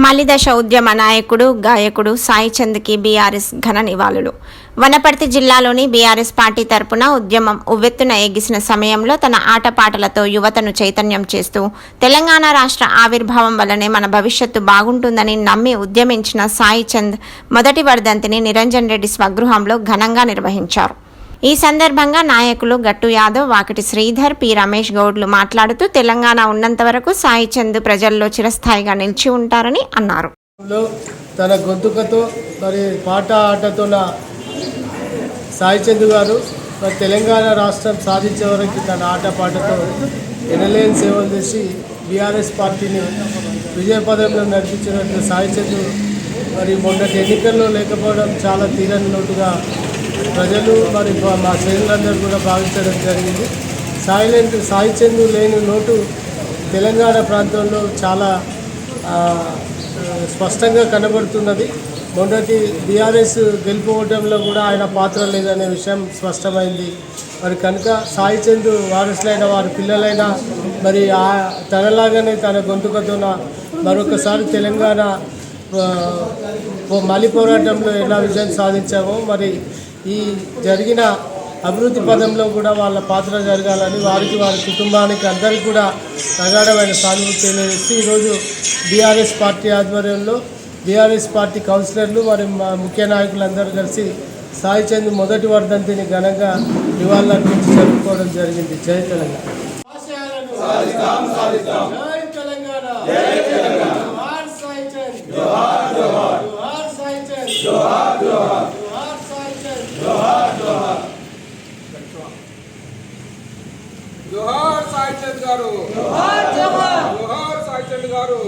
మలిదశ ఉద్యమ నాయకుడు గాయకుడు సాయి చంద్కి బీఆర్ఎస్ ఘన నివాళులు. వనపర్తి జిల్లాలోని బీఆర్ఎస్ పార్టీ తరపున ఉద్యమం ఉవ్వెత్తున ఎగిసిన సమయంలో తన ఆటపాటలతో యువతను చైతన్యం చేస్తూ తెలంగాణ రాష్ట్ర ఆవిర్భావం వల్లనే మన భవిష్యత్తు బాగుంటుందని నమ్మి ఉద్యమించిన సాయి చంద్ మొదటి వర్ధంతిని నిరంజన్ రెడ్డి స్వగృహంలో ఘనంగా నిర్వహించారు. ఈ సందర్భంగా నాయకులు గట్టు యాదవ్ వాకిటి శ్రీధర్ పి. రమేష్ గౌడ్లు మాట్లాడుతూ తెలంగాణ ఉన్నంత వరకు సాయి చంద్ ప్రజల్లో చిరస్థాయిగా నిలిచి ఉంటారని అన్నారు. తన గొంతుకతో మరి పాట ఆటతో సాయి చంద్ గారు మరి తెలంగాణ రాష్ట్రం సాధించే వరకు తన ఆట పాటతో ఎనలేని సేవలు చేసి బీఆర్ఎస్ పార్టీని విజయపదంలో నడిపించినట్టు సాయి చంద్ మరి మొన్నటి ఎన్నికల్లో లేకపోవడం చాలా తీరని లోటుగా ప్రజలు మరి మా శ్రేణులందరూ కూడా భావించడం జరిగింది. సాయిలెంట్ సాయి చందు లేని లోటు తెలంగాణ ప్రాంతంలో చాలా స్పష్టంగా కనబడుతున్నది. మొదటి బీఆర్ఎస్ గెలుపుకోవడంలో కూడా ఆయన పాత్ర లేదనే విషయం స్పష్టమైంది. మరి కనుక సాయి చందు వారసులైన వారి పిల్లలైనా మరి ఆ తనలాగానే తన గొంతుకతోన మరొకసారి తెలంగాణ మళ్ళీ మలి పోరాటంలో ఎలా విజయం సాధించామో మరి ఈ జరిగిన అభివృద్ధి పదంలో కూడా వాళ్ళ పాత్ర జరగాలని వారికి వారి కుటుంబానికి అందరికీ కూడా ప్రగాఢమైన సానుభూతి తెలియజేసి ఈరోజు బీఆర్ఎస్ పార్టీ ఆధ్వర్యంలో బీఆర్ఎస్ పార్టీ కౌన్సిలర్లు మా ముఖ్య నాయకులందరూ కలిసి సాయి చంద్ మొదటి వర్ధంతిని ఘనంగా నివాళులర్పించి జరుపుకోవడం జరిగింది. జై తెలంగాణ. జై తెలంగాణ జోహార్ సాయి చంద్ జోహార్ సాయి చంద్ జోహార్ సాయి చంద్ జోహార్ సాయి చంద్ గారు. సాయి చంద్ గారు.